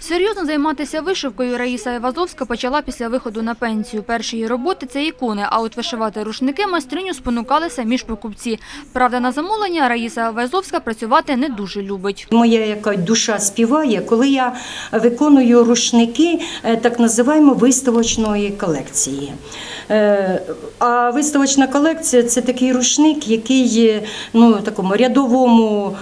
Серйозно займатися вишивкою Раїса Івазовська почала після виходу на пенсію. Перші її роботи – це ікони, а от вишивати рушники майстриню спонукали самі ж покупці. Правда, на замовлення Раїса Івазовська працювати не дуже любить. Моя яка душа співає, коли я виконую рушники е, так називаємо виставочної колекції. Е, А виставочна колекція це такий рушник, який е, ну, такому рядовому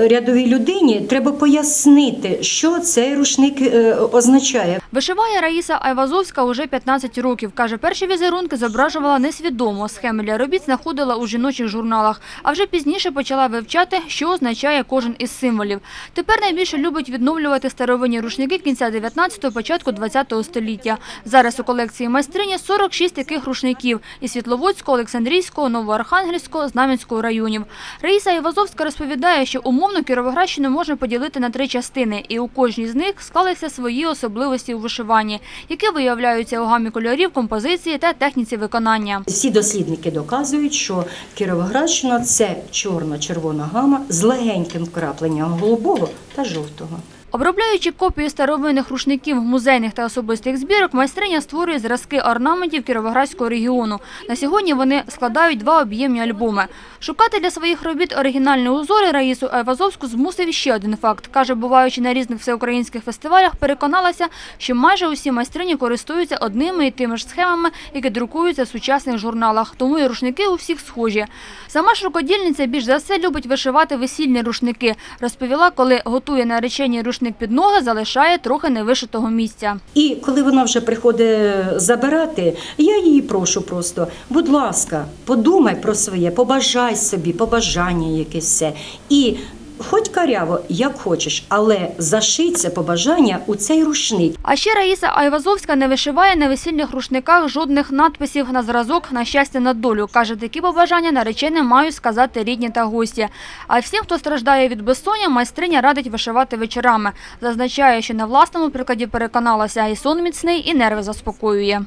рядовій людині треба пояснити, що цей рушник е, означає. Вишиває Раїса Айвазовська уже 15 років. Каже, перші візерунки зображувала несвідомо. Схеми для робіт знаходила у жіночих журналах. А вже пізніше почала вивчати, що означає кожен із символів. Тепер найбільше любить відновлювати старовинні рушники кінця 19-го, початку 20-го століття. Зараз у колекції майстрині 46 таких рушників із Світловодського, Олександрійського, Новоархангельського, Знам'янського районів. Раїса Івазовська розповідає, що умовно Кіровоградщину можна поділити на три частини, і у кожній з них склалися свої особливості у вишиванні, які виявляються у гамі кольорів, композиції та техніці виконання. Всі дослідники доказують, що Кіровоградщина це чорно-червона гама з легеньким крапленням голубого та жовтого. Обробляючи копії старовинних рушників музейних та особистих збірок, майстриня створює зразки орнаментів Кіровоградського регіону. На сьогодні вони складають два об'ємні альбоми. Шукати для своїх робіт оригінальні узори Раїсу Айвазовську змусив ще один факт. Каже, буваючи на різних всеукраїнських фестивалях, переконалася, що майже усі майстрині користуються одними і тими ж схемами, які друкуються в сучасних журналах. Тому і рушники у всіх схожі. Сама ж рукодільниця більш за все любить вишивати весільні рушники. Розповіла, коли готує нареченій рушник під ноги, залишає трохи невишитого місця. І коли вона вже приходить забирати, я її прошу просто, будь ласка, подумай про своє, побажай собі, побажання якесь все. І хоч каряво, як хочеш, але заший це побажання у цей рушник. А ще Раїса Айвазовська не вишиває на весільних рушниках жодних надписів на зразок на щастя на долю. Каже, такі побажання наречені мають сказати рідні та гості. А всім, хто страждає від безсоння, майстриня радить вишивати вечорами. Зазначає, що на власному прикладі переконалася, і сон міцний, і нерви заспокоює.